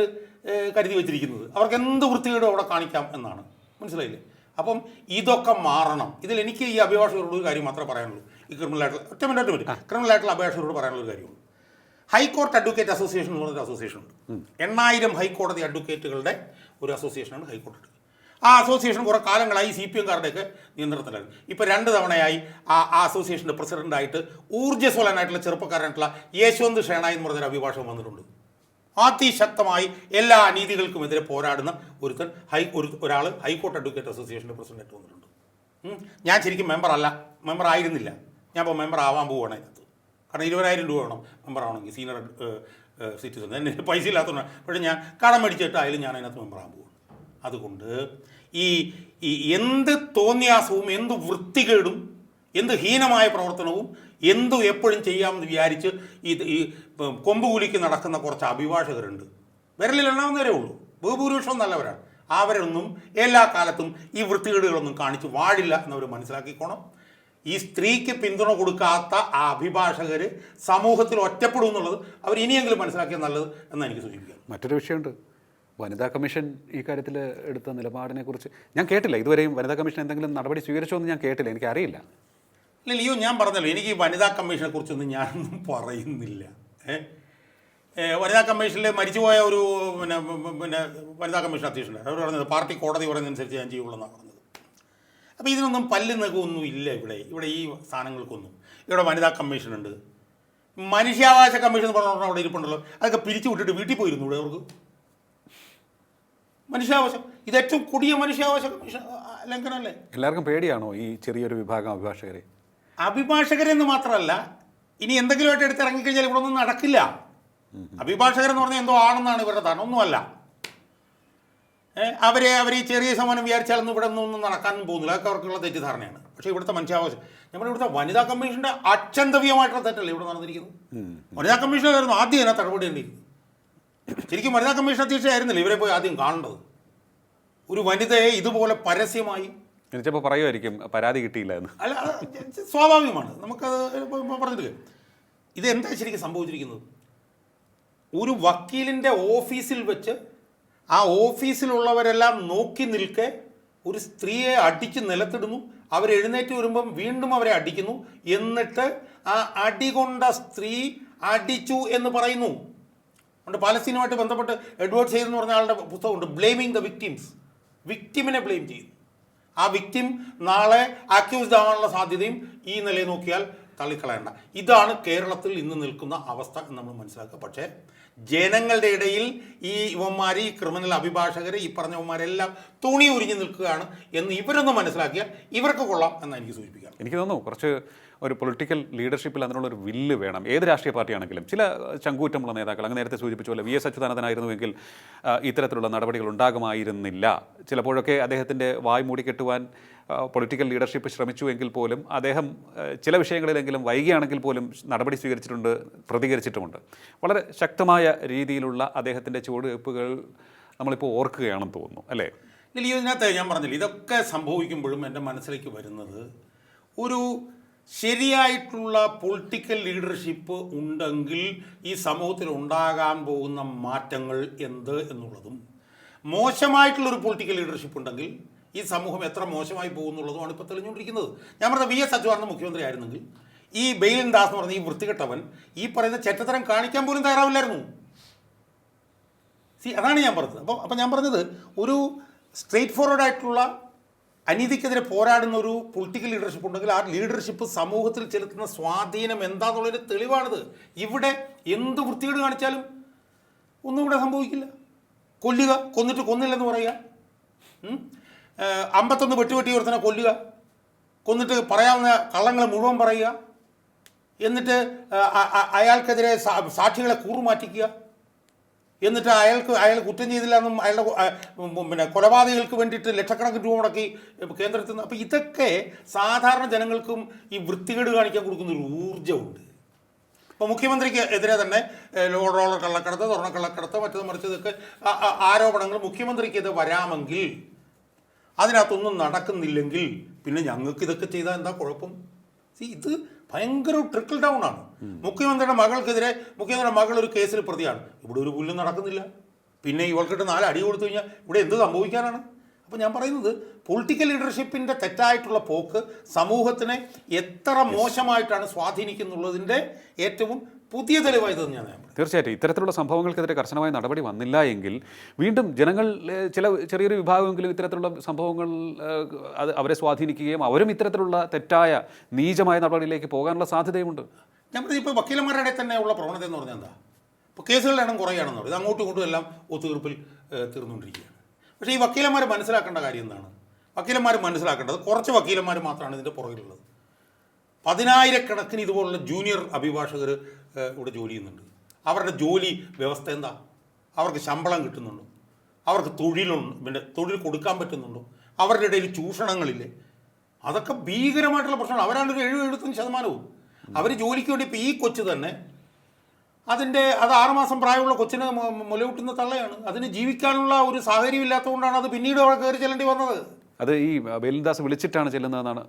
കരുതി വെച്ചിരിക്കുന്നത്. അവർക്ക് എന്ത് വൃത്തികേടും അവിടെ കാണിക്കാം എന്നാണ്. മനസ്സിലായില്ലേ? അപ്പം ഇതൊക്കെ മാറണം. ഇതിൽ എനിക്ക് ഈ അഭിഭാഷകരോട് ഒരു കാര്യം മാത്രമേ പറയാനുള്ളൂ. ഈ ക്രിമിനൽ ആയിട്ടുള്ള ഒറ്റ മിനിറ്റ് മിനിറ്റ്. ക്രിമിനൽ ആയിട്ടുള്ള അഭിഭാഷകരോട് പറയാനുള്ള ഒരു കാര്യമുണ്ട് ഹൈക്കോർട്ട് അഡ്വക്കേറ്റ് അസോസിയേഷൻ എന്ന് പറഞ്ഞൊരു അസോസിയേഷൻ ഉണ്ട്. എണ്ണായിരം ഹൈക്കോടതി അഡ്വക്കേറ്റുകളുടെ ഒരു അസോസിയേഷനാണ് ഹൈക്കോടതി ആ അസോസിയേഷൻ കുറേ കാലങ്ങളായി സി പി എംകാരുടെയൊക്കെ നിയന്ത്രണത്തിലായിരുന്നു ഇപ്പോൾ രണ്ട് തവണയായി ആ ആ അസോസിയേഷന്റെ പ്രസിഡന്റായിട്ട് ഊർജസ്വലനായിട്ടുള്ള ചെറുപ്പക്കാരനായിട്ടുള്ള യശ്വന്ത് ഷേണായി എന്ന് പറഞ്ഞൊരു അഭിഭാഷകൻ വന്നിട്ടുണ്ട്. അതിശക്തമായി എല്ലാ അനീതികൾക്കുമെതിരെ പോരാടുന്ന ഒരുത്തൻ ഹൈ ഒരു ഒരാൾ ഹൈക്കോർട്ട് അഡ്വക്കേറ്റ് അസോസിയേഷന്റെ പ്രസിഡന്റ് വന്നിട്ടുണ്ട്. ഞാൻ ശരിക്കും മെമ്പർ അല്ല. മെമ്പർ ആയിരുന്നില്ല. ഞാൻ ഇപ്പോൾ മെമ്പർ ആവാൻ പോവുകയാണ് അതിനകത്ത്. കാരണം ഇരുപതിനായിരം രൂപ വേണം. മെമ്പർ ആവണമെങ്കിൽ സീനിയർ സിറ്റിസൺ എന്നെ പൈസ ഇല്ലാത്തതുകൊണ്ട് പക്ഷേ ഞാൻ കടം മേടിച്ചിട്ടായാലും ഞാൻ അതിനകത്ത് മെമ്പർ ആവാൻ പോവുകയാണ് അതുകൊണ്ട് ഈ ഈ എന്ത് തോന്നിയാസവും എന്ത് വൃത്തികേടും എന്ത് ഹീനമായ പ്രവർത്തനവും എന്തും എപ്പോഴും ചെയ്യാമെന്ന് വിചാരിച്ച് ഈ കൊമ്പ് കുലിക്ക് നടക്കുന്ന കുറച്ച് അഭിഭാഷകരുണ്ട്. വിരലിൽ എണ്ണാവുന്നവരേ ഉള്ളൂ. ബഹുഭൂരിപക്ഷം നല്ലവരാണ്. അവരൊന്നും എല്ലാ കാലത്തും ഈ വൃത്തികേടുകളൊന്നും കാണിച്ച് വാഴില്ല എന്നവർ മനസ്സിലാക്കിക്കോണം. ഈ സ്ത്രീക്ക് പിന്തുണ കൊടുക്കാത്ത ആ അഭിഭാഷകർ സമൂഹത്തിൽ ഒറ്റപ്പെടും എന്നുള്ളത് അവർ ഇനിയെങ്കിലും മനസ്സിലാക്കിയാൽ നല്ലത് എന്നാണ് എനിക്ക് സൂചിപ്പിക്കാം. മറ്റൊരു വിഷയമുണ്ട്. വനിതാ കമ്മീഷൻ ഈ കാര്യത്തിൽ എടുത്ത നിലപാടിനെ കുറിച്ച് ഞാൻ കേട്ടില്ല. ഇതുവരെയും വനിതാ കമ്മീഷൻ എന്തെങ്കിലും നടപടി സ്വീകരിച്ചോ എന്ന് ഞാൻ കേട്ടില്ല. എനിക്കറിയില്ല. ഇല്ല ലിയോ ഞാൻ പറഞ്ഞല്ലോ എനിക്ക് ഈ വനിതാ കമ്മീഷനെ കുറിച്ചൊന്നും ഞാനൊന്നും പറയുന്നില്ല. വനിതാ കമ്മീഷനിൽ മരിച്ചുപോയ ഒരു പിന്നെ പിന്നെ വനിതാ കമ്മീഷൻ അധ്യക്ഷനുണ്ട്. അവർ പറഞ്ഞത് പാർട്ടി കോടതി പറയുന്നതനുസരിച്ച് ഞാൻ ചെയ്യുള്ളൂ എന്നാണ് പറഞ്ഞത്. അപ്പോൾ ഇതിനൊന്നും പല്ല് നഖമൊന്നും ഇല്ല ഇവിടെ. ഇവിടെ ഈ സ്ഥാനങ്ങൾക്കൊന്നും ഇവിടെ വനിതാ കമ്മീഷനുണ്ട്. മനുഷ്യാവകാശ കമ്മീഷൻ എന്ന് പറഞ്ഞ അവിടെ ഇരിപ്പുണ്ടല്ലോ. അതൊക്കെ പിരിച്ചു വിട്ടിട്ട് വീട്ടിൽ പോയിരുന്നു ഇവിടെ അവർക്ക്. മനുഷ്യാവകാശം. ഇത് ഏറ്റവും കൊടിയ മനുഷ്യാവകാശ കമ്മീഷൻ ലംഘനമല്ലേ എല്ലാവർക്കും പേടിയാണോ ഈ ചെറിയൊരു വിഭാഗം അഭിഭാഷകരെ? അഭിഭാഷകരെന്ന് മാത്രമല്ല ഇനി എന്തെങ്കിലുമായിട്ട് എടുത്ത് ഇറങ്ങിക്കഴിഞ്ഞാൽ ഇവിടെ ഒന്നും നടക്കില്ല. അഭിഭാഷകർ എന്ന് പറഞ്ഞാൽ എന്തോ ആണെന്നാണ് ഇവരുടെ ധാരണ. ഒന്നുമല്ല. അവരെ അവർ ഈ ചെറിയ സമ്മാനം വിചാരിച്ചാലൊന്നും ഇവിടെ ഒന്നും നടക്കാനും പോകുന്നില്ല. അതൊക്കെ അവർക്കുള്ള തെറ്റിദ്ധാരണയാണ്. പക്ഷേ ഇവിടുത്തെ മനുഷ്യാവകാശം നമ്മുടെ ഇവിടുത്തെ വനിതാ കമ്മീഷന്റെ അക്ഷന്തവ്യമായിട്ടുള്ള തെറ്റല്ലേ ഇവിടെ നടന്നിരിക്കുന്നത്? വനിതാ കമ്മീഷനായിരുന്നു ആദ്യം ഇതിനകത്ത് ഇടപെടേണ്ടിയിരുന്നത് ശരിക്കും വനിതാ കമ്മീഷൻ അധ്യക്ഷയായിരുന്നില്ല ഇവരെ പോയി ആദ്യം കാണേണ്ടത്. ഒരു വനിതയെ ഇതുപോലെ പരസ്യമായി ചിലപ്പോൾ പറയുമായിരിക്കും പരാതി കിട്ടിയില്ല എന്ന്. അല്ല സ്വാഭാവികമാണ്. നമുക്കത് പറഞ്ഞിട്ട് ഇത് എന്താ ശരിക്കും സംഭവിച്ചിരിക്കുന്നത്? ഒരു വക്കീലിന്റെ ഓഫീസിൽ വെച്ച് ആ ഓഫീസിലുള്ളവരെല്ലാം നോക്കി നിൽക്കെ ഒരു സ്ത്രീയെ അടിച്ച് നിലത്തിടുന്നു. അവരെഴുന്നേറ്റ് വരുമ്പം വീണ്ടും അവരെ അടിക്കുന്നു. എന്നിട്ട് ആ അടി കൊണ്ട സ്ത്രീ അടിച്ചു എന്ന് പറയുന്നു. ഉണ്ട് പാലസ്തീനുമായിട്ട് ബന്ധപ്പെട്ട് എഡ്വേർഡ് ചെയ്തെന്ന് പറഞ്ഞ ആളുടെ പുസ്തകമുണ്ട് ബ്ലെയിമിങ് ദ വിക്ടിംസ് വിക്ടിമിനെ ബ്ലെയിം ചെയ്യുന്നു. ആ വിക്റ്റിം നാളെ അക്യൂസ്ഡ് ആവാനുള്ള സാധ്യതയും ഈ നിലയിൽ നോക്കിയാൽ തള്ളിക്കളയണ്ട. ഇതാണ് കേരളത്തിൽ ഇന്ന് നിൽക്കുന്ന അവസ്ഥ എന്ന് നമ്മൾ മനസ്സിലാക്കുക. പക്ഷേ ജനങ്ങളുടെ ഇടയിൽ ഈ ഇവന്മാർ ഈ ക്രിമിനൽ അഭിഭാഷകർ ഈ പറഞ്ഞവന്മാരെല്ലാം തുണി ഉരിഞ്ഞു നിൽക്കുകയാണ് എന്ന് ഇവരൊന്ന് മനസ്സിലാക്കിയാൽ ഇവർക്ക് കൊള്ളാം എന്ന് എനിക്ക് സൂചിപ്പിക്കാം. എനിക്ക് തോന്നുന്നു കുറച്ച് ഒരു പൊളിറ്റിക്കൽ ലീഡർഷിപ്പിൽ അതിനുള്ള ഒരു വില്ല് വേണം. ഏത് രാഷ്ട്രീയ പാർട്ടിയാണെങ്കിലും. ചില ചങ്കൂറ്റമുള്ള നേതാക്കൾ അങ്ങ് നേരത്തെ സൂചിപ്പിച്ച പോലെ വി എസ് അച്യുതാനന്ദനായിരുന്നുവെങ്കിൽ ഇത്തരത്തിലുള്ള നടപടികൾ ഉണ്ടാകുമായിരുന്നില്ല. ചിലപ്പോഴൊക്കെ അദ്ദേഹത്തിന്റെ വായ് മൂടിക്കെട്ടുവാൻ പൊളിറ്റിക്കൽ ലീഡർഷിപ്പ് ശ്രമിച്ചു എങ്കിൽ പോലും അദ്ദേഹം ചില വിഷയങ്ങളിലെങ്കിലും വൈകിയാണെങ്കിൽ പോലും നടപടി സ്വീകരിച്ചിട്ടുണ്ട് പ്രതികരിച്ചിട്ടുമുണ്ട്. വളരെ ശക്തമായ രീതിയിലുള്ള അദ്ദേഹത്തിന്റെ ചുവടുവയ്പ്പുകൾ നമ്മളിപ്പോൾ ഓർക്കുകയാണെന്ന് തോന്നുന്നു അല്ലേ? ഇല്ല ഇതിനകത്ത് ഞാൻ പറഞ്ഞില്ല. ഇതൊക്കെ സംഭവിക്കുമ്പോഴും എന്റെ മനസ്സിലേക്ക് വരുന്നത് ഒരു ശരിയായിട്ടുള്ള പൊളിറ്റിക്കൽ ലീഡർഷിപ്പ് ഉണ്ടെങ്കിൽ ഈ സമൂഹത്തിൽ ഉണ്ടാകാൻ പോകുന്ന മാറ്റങ്ങൾ എന്ത് എന്നുള്ളതും മോശമായിട്ടുള്ളൊരു പൊളിറ്റിക്കൽ ലീഡർഷിപ്പ് ഉണ്ടെങ്കിൽ ഈ സമൂഹം എത്ര മോശമായി പോകുന്നുള്ളതുമാണ് ഇപ്പോൾ തെളിഞ്ഞുകൊണ്ടിരിക്കുന്നത്. ഞാൻ പറഞ്ഞ വി എസ് അച്യുതാനന്ദ മുഖ്യമന്ത്രി ആയിരുന്നെങ്കിൽ ഈ ബെയിലിൻ ദാസ് എന്ന് പറഞ്ഞ ഈ വൃത്തികെട്ടവൻ ഈ പറയുന്ന ചെറ്റത്തരം കാണിക്കാൻ പോലും തയ്യാറാവില്ലായിരുന്നു. സി അതാണ് ഞാൻ പറഞ്ഞത്. അപ്പോൾ അപ്പോൾ ഞാൻ പറഞ്ഞത് ഒരു സ്ട്രെയിറ്റ് ഫോർവേഡ് ആയിട്ടുള്ള അനീതിക്കെതിരെ പോരാടുന്ന ഒരു പൊളിറ്റിക്കൽ ലീഡർഷിപ്പ് ഉണ്ടെങ്കിൽ ആ ലീഡർഷിപ്പ് സമൂഹത്തിൽ ചെലുത്തുന്ന സ്വാധീനം എന്താന്നുള്ളൊരു തെളിവാണിത്. ഇവിടെ എന്ത് വൃത്തികേട് കാണിച്ചാലും ഒന്നും ഇവിടെ സംഭവിക്കില്ല. കൊല്ലുക കൊന്നിട്ട് കൊന്നില്ലെന്ന് പറയുക. അമ്പത്തൊന്ന് വെട്ടുവെട്ടി ഒരുത്തനെ കൊല്ലുക. കൊന്നിട്ട് പറയാവുന്ന കള്ളങ്ങൾ മുഴുവൻ പറയുക. എന്നിട്ട് അയാൾക്കെതിരെ സാക്ഷികളെ കൂറുമാറ്റിക്കുക. എന്നിട്ട് അയാൾക്ക് അയാൾ കുറ്റം ചെയ്തില്ല എന്നും അയാളുടെ പിന്നെ കൊലപാതകങ്ങൾക്ക് വേണ്ടിയിട്ട് ലക്ഷക്കണക്കിന് രൂപ മുടക്കി കേന്ദ്രത്തിൽ നിന്ന്. അപ്പോൾ ഇതൊക്കെ സാധാരണ ജനങ്ങൾക്കും ഈ വൃത്തികേട് കാണിക്കാൻ കൊടുക്കുന്ന ഒരു ഊർജമുണ്ട്. ഇപ്പോൾ മുഖ്യമന്ത്രിക്ക് എതിരെ തന്നെ ലോഡോളർ കള്ളക്കടത്ത് സ്വർണക്കള്ളക്കടത്ത് മറ്റത് മറിച്ചതൊക്കെ ആരോപണങ്ങൾ മുഖ്യമന്ത്രിക്കെതിരെ വരാമെങ്കിൽ അതിനകത്തൊന്നും നടക്കുന്നില്ലെങ്കിൽ പിന്നെ ഞങ്ങൾക്ക് ഇതൊക്കെ ചെയ്താൽ എന്താ കുഴപ്പം? ഇത് ഭയങ്കര ട്രിക്കിൾ ഡൗൺ ആണ്. മുഖ്യമന്ത്രിയുടെ മകൾക്കെതിരെ മുഖ്യമന്ത്രിയുടെ മകൾ ഒരു കേസിൽ പ്രതിയാണ്. ഇവിടെ ഒരു പുല്ലും നടക്കുന്നില്ല. പിന്നെ ഇവൾക്കിട്ട് നാല് അടി കൊടുത്തു കഴിഞ്ഞാൽ ഇവിടെ എന്ത് സംഭവിക്കാനാണ്? അപ്പോൾ ഞാൻ പറയുന്നത് പൊളിറ്റിക്കൽ ലീഡർഷിപ്പിന്റെ തെറ്റായിട്ടുള്ള പോക്ക് സമൂഹത്തിനെ എത്ര മോശമായിട്ടാണ് സ്വാധീനിക്കുന്നുള്ളതിന്റെ ഏറ്റവും പുതിയ തെളിവായി തന്നെയാണ് തീർച്ചയായിട്ടും. ഇത്തരത്തിലുള്ള സംഭവങ്ങൾക്കെതിരെ കർശനമായ നടപടി വന്നില്ല എങ്കിൽ വീണ്ടും ജനങ്ങൾ ചില ചെറിയൊരു വിഭാഗമെങ്കിലും ഇത്തരത്തിലുള്ള സംഭവങ്ങൾ അത് അവരെ സ്വാധീനിക്കുകയും അവരും ഇത്തരത്തിലുള്ള തെറ്റായ നീചമായ നടപടിയിലേക്ക് പോകാനുള്ള സാധ്യതയുമുണ്ട്. ഞാൻ ഇപ്പോൾ വക്കീലന്മാരുടെ തന്നെ ഉള്ള പ്രവണത എന്ന് പറഞ്ഞാൽ എന്താ? ഇപ്പോൾ കേസുകളുടെ എണ്ണം കുറയുകയാണെന്ന് പറയും ഇത് അങ്ങോട്ടും ഇങ്ങോട്ടും എല്ലാം ഒത്തുതീർപ്പിൽ തീർന്നുകൊണ്ടിരിക്കുകയാണ്. പക്ഷേ ഈ വക്കീലന്മാർ മനസ്സിലാക്കേണ്ട കാര്യം എന്താണ്? വക്കീലന്മാർ മനസ്സിലാക്കേണ്ടത് കുറച്ച് വക്കീലന്മാർ മാത്രമാണ് ഇതിന്റെ പുറകിലുള്ളത്. പതിനായിരക്കണക്കിന് ഇതുപോലുള്ള ജൂനിയർ അഭിഭാഷകർ ഇവിടെ ജോലി ചെയ്യുന്നുണ്ട്. അവരുടെ ജോലി വ്യവസ്ഥ എന്താ? അവർക്ക് ശമ്പളം കിട്ടുന്നുണ്ടോ? അവർക്ക് തൊഴിലുണ്ട് പിന്നെ തൊഴിൽ കൊടുക്കാൻ പറ്റുന്നുണ്ടോ? അവരുടെ ഇടയിൽ ചൂഷണങ്ങളില്ലേ? അതൊക്കെ ഭീകരമായിട്ടുള്ള പ്രശ്നമാണ്. അവരാണ് ഒരു എഴുപത് എഴുപത്തഞ്ച് ശതമാനവും. അവർ ജോലിക്ക് വേണ്ടി ഇപ്പോൾ ഈ കൊച്ചു തന്നെ അതിന്റെ അത് ആറുമാസം പ്രായമുള്ള കൊച്ചിന് മുലയൂട്ടുന്ന തള്ളയാണ്. അതിന് ജീവിക്കാനുള്ള ഒരു സാഹചര്യം ഇല്ലാത്തതുകൊണ്ടാണ് അത് പിന്നീട് അവിടെ കയറി ചെല്ലേണ്ടി വന്നത്. അത് ഈ വേലിദാസ് വിളിച്ചിട്ടാണ് ചെല്ലുന്നതെന്നാണ്.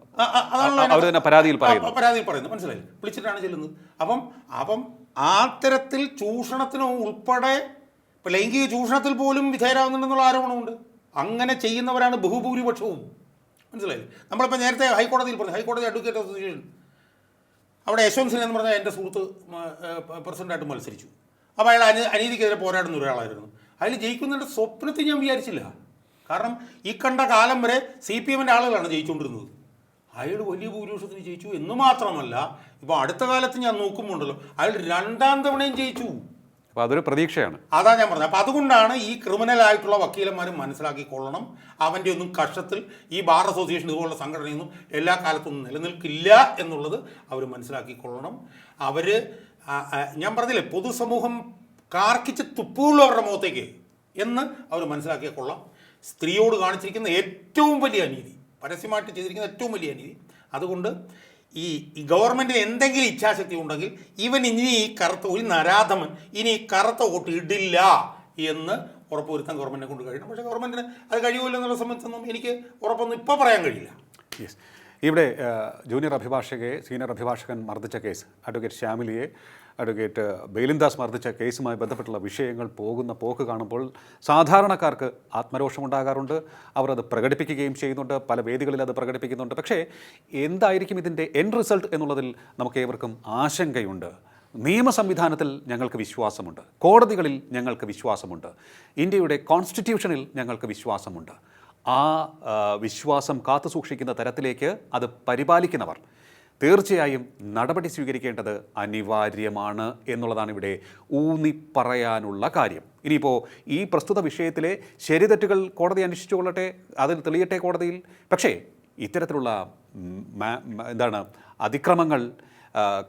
അവർ തന്നെ പരാതിയിൽ പറയുന്നത് പരാതിയിൽ പറയുന്നത് മനസ്സിലായി വിളിച്ചിട്ടാണ് ചെല്ലുന്നത്. അപ്പം അപ്പം ആ തരത്തിൽ ചൂഷണത്തിന് ഉൾപ്പെടെ ലൈംഗിക ചൂഷണത്തിൽ പോലും വിധേയരാകുന്നുണ്ടെന്നുള്ള ആരോപണമുണ്ട്. അങ്ങനെ ചെയ്യുന്നവരാണ് ബഹുഭൂരിപക്ഷവും. മനസ്സിലായി നമ്മളിപ്പോൾ നേരത്തെ ഹൈക്കോടതിയിൽ പറഞ്ഞു ഹൈക്കോടതി അഡ്വക്കേറ്റ് അസോസിയേഷൻ. അവിടെ യശ്വന്ത് സിൻഹ എന്ന് പറഞ്ഞാൽ എന്റെ സുഹൃത്ത് പ്രസിഡന്റായിട്ട് മത്സരിച്ചു. അപ്പോൾ അയാൾ അനീതിക്കെതിരെ പോരാടുന്ന ഒരാളായിരുന്നു. അതിൽ ജയിക്കുന്നതിന്റെ സ്വപ്നത്തിൽ ഞാൻ വിചാരിച്ചില്ല. കാരണം ഈ കണ്ട കാലം വരെ സി പി എമ്മിന്റെ ആളുകളാണ് ജയിച്ചുകൊണ്ടിരുന്നത്. അയാൾ വലിയ ഭൂരിപക്ഷത്തിന് ജയിച്ചു എന്ന് മാത്രമല്ല ഇപ്പൊ അടുത്ത കാലത്ത് ഞാൻ നോക്കുമ്പോണ്ടല്ലോ അയാൾ രണ്ടാം തവണയും ജയിച്ചു. അപ്പോൾ അതൊരു പ്രതീക്ഷയാണ്. അതാ ഞാൻ പറഞ്ഞത്. അപ്പൊ അതുകൊണ്ടാണ് ഈ ക്രിമിനൽ ആയിട്ടുള്ള വക്കീലന്മാരും മനസ്സിലാക്കിക്കൊള്ളണം അവന്റെ ഒന്നും കഷ്ടത്തിൽ ഈ ബാർ അസോസിയേഷൻ ഇതുപോലുള്ള സംഘടനയൊന്നും എല്ലാ കാലത്തൊന്നും നിലനിൽക്കില്ല എന്നുള്ളത് അവർ മനസ്സിലാക്കിക്കൊള്ളണം അവർ ഞാൻ പറഞ്ഞില്ലേ പൊതുസമൂഹം കാർക്കിച്ച് തുപ്പുള്ളൂ അവരുടെ മുഖത്തേക്ക് എന്ന് അവർ മനസ്സിലാക്കിയ കൊള്ളാം. സ്ത്രീയോട് കാണിച്ചിരിക്കുന്ന ഏറ്റവും വലിയ അനീതി പരസ്യമായിട്ട് ചെയ്തിരിക്കുന്ന ഏറ്റവും വലിയ അനീതി അതുകൊണ്ട് ഈ ഈ ഗവൺമെന്റിന് എന്തെങ്കിലും ഇച്ഛാശക്തി ഉണ്ടെങ്കിൽ ഇവൻ ഇനി ഈ കറുത്ത ഒരു നരാധമൻ ഇനി ഈ കറുത്ത വോട്ട് ഇടില്ല എന്ന് ഉറപ്പുവരുത്താൻ ഗവൺമെന്റിനെ കൊണ്ട് കഴിയണം. പക്ഷേ ഗവൺമെന്റിന് അത് കഴിയുമല്ലോ എന്നുള്ള സംബന്ധിച്ചൊന്നും എനിക്ക് ഉറപ്പൊന്നും ഇപ്പോൾ പറയാൻ കഴിയില്ല. യെസ് ഇവിടെ ജൂനിയർ അഭിഭാഷകയെ സീനിയർ അഭിഭാഷകൻ മർദ്ദിച്ച കേസ്. അഡ്വക്കേറ്റ് ശ്യാമിലിയെ അഡ്വക്കേറ്റ് ബേലിന്ദാസ് മർദ്ദിച്ച കേസുമായി ബന്ധപ്പെട്ടുള്ള വിഷയങ്ങൾ പോകുന്ന പോക്ക് കാണുമ്പോൾ സാധാരണക്കാർക്ക് ആത്മരോഷമുണ്ടാകാറുണ്ട്. അവർ അത് പ്രകടിപ്പിക്കുകയും ചെയ്യുന്നുണ്ട്. പല വേദികളിൽ അത് പ്രകടിപ്പിക്കുന്നുണ്ട്. പക്ഷേ എന്തായിരിക്കും ഇതിന്റെ എൻ റിസൾട്ട് എന്നുള്ളതിൽ നമുക്ക് ഏവർക്കും ആശങ്കയുണ്ട്. നിയമ സംവിധാനത്തിൽ ഞങ്ങൾക്ക് വിശ്വാസമുണ്ട്. കോടതികളിൽ ഞങ്ങൾക്ക് വിശ്വാസമുണ്ട്. ഇന്ത്യയുടെ കോൺസ്റ്റിറ്റ്യൂഷനിൽ ഞങ്ങൾക്ക് വിശ്വാസമുണ്ട്. ആ വിശ്വാസം കാത്തു സൂക്ഷിക്കുന്ന തരത്തിലേക്ക് അത് പരിപാലിക്കുന്നവർ തീർച്ചയായും നടപടി സ്വീകരിക്കേണ്ടത് അനിവാര്യമാണ് എന്നുള്ളതാണ് ഇവിടെ ഊന്നി പറയാനുള്ള കാര്യം. ഇനിയിപ്പോൾ ഈ പ്രസ്തുത വിഷയത്തിലെ ശരിതെറ്റുകൾ കോടതി അന്വേഷിച്ചുകൊള്ളട്ടെ അതിൽ തെളിയട്ടെ കോടതിയിൽ? പക്ഷേ ഇത്തരത്തിലുള്ള എന്താണ് അതിക്രമങ്ങൾ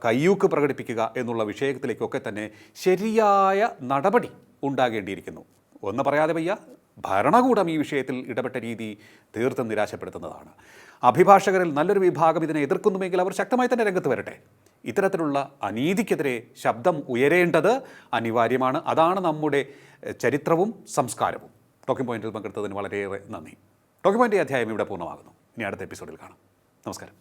കയ്യൂക്ക് പ്രകടിപ്പിക്കുക എന്നുള്ള വിഷയത്തിലേക്കൊക്കെ തന്നെ ശരിയായ നടപടി ഉണ്ടാകേണ്ടിയിരിക്കുന്നു. ഒന്ന് പറയാതെ വയ്യ ഭരണകൂടം ഈ വിഷയത്തിൽ ഇടപെട്ട രീതി തീർത്തും നിരാശപ്പെടുത്തുന്നതാണ്. അഭിഭാഷകരിൽ നല്ലൊരു വിഭാഗം ഇതിനെ എതിർക്കുന്നുവെങ്കിൽ അവർ ശക്തമായി തന്നെ രംഗത്ത് വരട്ടെ. ഇത്തരത്തിലുള്ള അനീതിക്കെതിരെ ശബ്ദം ഉയരേണ്ടത് അനിവാര്യമാണ്. അതാണ് നമ്മുടെ ചരിത്രവും സംസ്കാരവും. ടോക്കിംഗ് പോയിന്റിൽ പങ്കെടുത്തതിന് വളരെയേറെ നന്ദി. ടോക്കിംഗ് പോയിന്റ് അധ്യായം ഇവിടെ പൂർണമാകുന്നു. ഇനി അടുത്ത എപ്പിസോഡിൽ കാണാം. നമസ്കാരം.